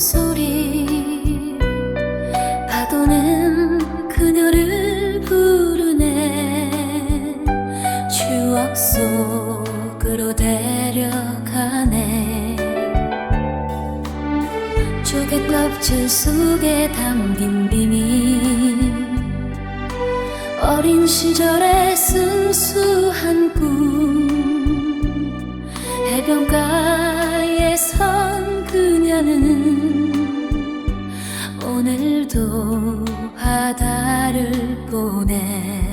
소리. 파도는 그녀를 부르네. 추억 속으로 데려가네. 조개 껍질 속에 담긴 비밀. 어린 시절의 순수한 꿈. 해변가 오늘도 바다를 보내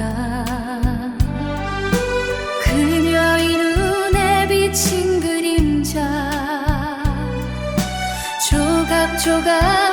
바닷가 그녀의 눈에 비친 그림자. 조각조각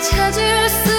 찾을 수